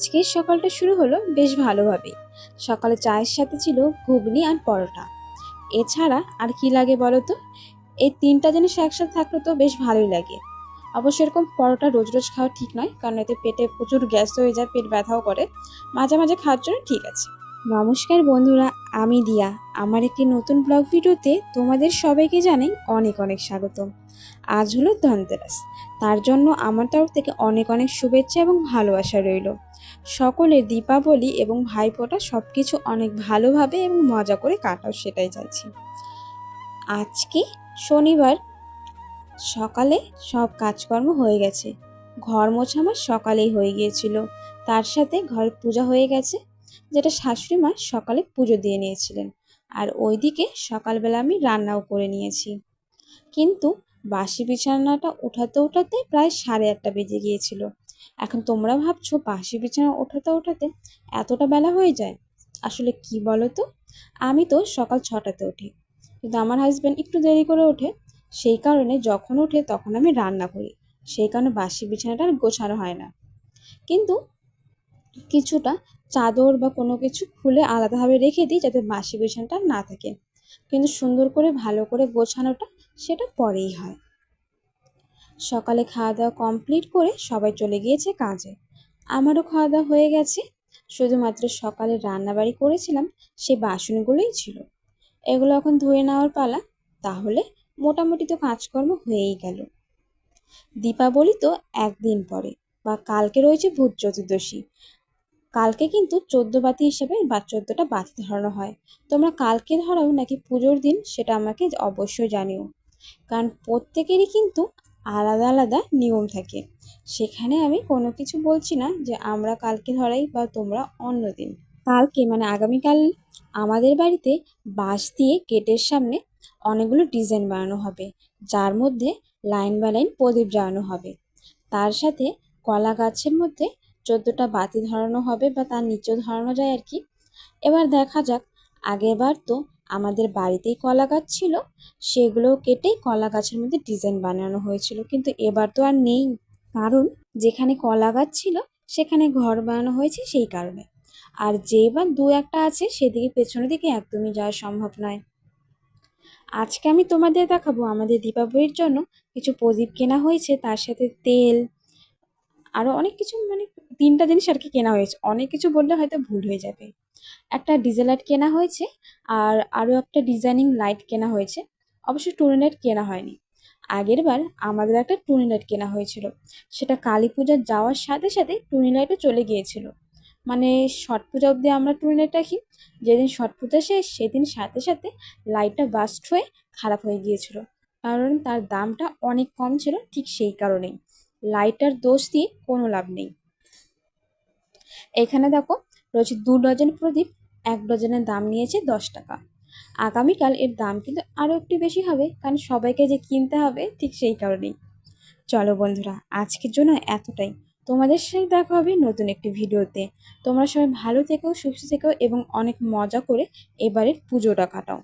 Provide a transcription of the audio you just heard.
আজকের সকালটা শুরু হলো বেশ ভালোভাবেই। সকালে চায়ের সাথে ছিল ঘুগনি আর পরোটা। এছাড়া আর কি লাগে বলো তো? এই তিনটা জিনিস একসাথে থাকলে তো বেশ ভালোই লাগে। অবশ্য এরকম পরোটা রোজ রোজ খাওয়া ঠিক নয়, কারণ এতে পেটে প্রচুর গ্যাস হয়ে যায়, পেট ব্যথাও করে। মাঝে মাঝে খাওয়ার জন্য ঠিক আছে। নমস্কার বন্ধুরা, আমি দিয়া। আমার একটি নতুন ব্লগ ভিডিওতে তোমাদের সবাইকে জানাই অনেক অনেক স্বাগতম। আজ হলো ধনতেরাস। তার জন্য আমার তরফ থেকে অনেক অনেক শুভেচ্ছা এবং ভালোবাসা রইল। সকলের দীপাবলি এবং ভাইফোঁটা সব কিছু অনেক ভালোভাবে এবং মজা করে কাটাও, সেটাই চাইছি। আজকে শনিবার, সকালে সব কাজকর্ম হয়ে গেছে। ঘর মোছা আমার সকালেই হয়ে গিয়েছিল। তার সাথে ঘরে পূজা হয়ে গেছে, যেটা শাশুড়ি মা সকালে পুজো দিয়ে নিয়েছিলেন। আর ওইদিকে সকালবেলা আমি রান্নাও করে নিয়েছি। কিন্তু বাসি বিছানাটা উঠাতে উঠাতে প্রায় সাড়ে আটটা বেজে গিয়েছিল। এখন তোমরা ভাবছ বাসি বিছানা ওঠাতে ওঠাতে এতটা বেলা হয়ে যায়? আসলে কি বলো তো আমি তো সকাল ছটাতে উঠি। কিন্তু আমার হাজব্যান্ড একটু দেরি করে ওঠে। সেই কারণে যখন ওঠে তখন আমি রান্না করি। সেই কারণে বাসি বিছানাটা আর গোছানো হয় না। কিন্তু কিছুটা চাদর বা কোনো কিছু খুলে আলাদাভাবে রেখে দিই যাতে বাসি বিছানাটা না থাকে। কিন্তু সুন্দর করে ভালো করে গোছানোটা সেটা পরেই হয়। সকালে খাওয়া দাওয়া কমপ্লিট করে সবাই চলে গিয়েছে কাজে। আমারও খাওয়া দাওয়া হয়ে গেছে। শুধুমাত্র সকালে রান্নাবাড়ি করেছিলাম সেই বাসনগুলোই ছিল। এগুলো এখন ধুয়ে নেওয়ার পালা, তাহলে মোটামুটি তো কাজকর্ম হয়েই গেল। দীপাবলি তো একদিন পরে, বা কালকে রয়েছে ভূত চতুর্দশী। কালকে কিন্তু চোদ্দ বাতি হিসেবে বা চোদ্দটা বাতি ধরানো হয়। তোমরা কালকে ধরাও নাকি পুজোর দিন, সেটা আমাকে অবশ্যই জানিও। কারণ প্রত্যেকেরই কিন্তু আলাদা আলাদা নিয়ম থাকে। সেখানে আমি কোনো কিছু বলছি না যে আমরা কালকে ধরাই বা তোমরা অন্য দিন। কালকে মানে আগামীকাল আমাদের বাড়িতে বাঁশ দিয়ে গেটের সামনে অনেকগুলো ডিজাইন বানানো হবে, যার মধ্যে লাইন বাই লাইন প্রদীপ জ্বালানো হবে। তার সাথে কলা গাছের মধ্যে চোদ্দোটা বাতি ধরানো হবে বা তার নিচেও ধরানো যায় আর কি। এবার দেখা যাক, আগেরবার তো আমাদের বাড়িতেই কলা গাছ ছিল সেগুলো কেটেই কলা গাছের মধ্যে ডিজাইন বানানো হয়েছিল। কিন্তু এবার তো আর নেই, কারণ যেখানে কলা গাছ ছিল, সেখানে ঘর বানানো হয়েছে সেই কারণে। আর যেই বা দু একটা আছে, সেদিকে পেছনের দিকে একদমই যাওয়া সম্ভব নয়। আজকে আমি তোমাদের দেখাবো, আমাদের দীপাবলির জন্য কিছু প্রদীপ কেনা হয়েছে, তার সাথে তেল আরও অনেক কিছু মানে তিনটা জিনিস আর কি কেনা হয়েছে। অনেক কিছু বললে হয়তো ভুল হয়ে যাবে। একটা ডিজেল লাইট কেনা হয়েছে আর আরও একটা ডিজাইনিং লাইট কেনা হয়েছে। অবশ্য টুনি লাইট কেনা হয়নি। আগের বার আমাদের একটা টুনি লাইট কেনা হয়েছিল। সেটা কালী পূজার যাওয়ার সাথে সাথে টুনি লাইটও চলে গিয়েছিল। মানে ছট পূজা অবধি আমরা টুনি লাইট রাখি। যেদিন ছট পূজা শেষ, সেদিন সাথে সাথে লাইটটা বাস্ট হয়ে খারাপ হয়ে গিয়েছিল। কারণ তার দামটা অনেক কম ছিল ঠিক সেই কারণেই। লাইটার দোষ দিয়ে কোনো লাভ নেই। এখানে দেখো রয়েছে দু ডজন প্রদীপ, এক ডজনের দাম নিয়েছে দশ টাকা। আগামীকাল এর দাম কিন্তু আরও একটু বেশি হবে, কারণ সবাইকে যে কিনতে হবে ঠিক সেই কারণেই। চলো বন্ধুরা, আজকের জন্য এতটাই। তোমাদের সাথে দেখা হবে নতুন একটি ভিডিওতে। তোমরা সবাই ভালো থেকো, সুস্থ থেকো এবং অনেক মজা করে এবারের পুজোটা কাটাও।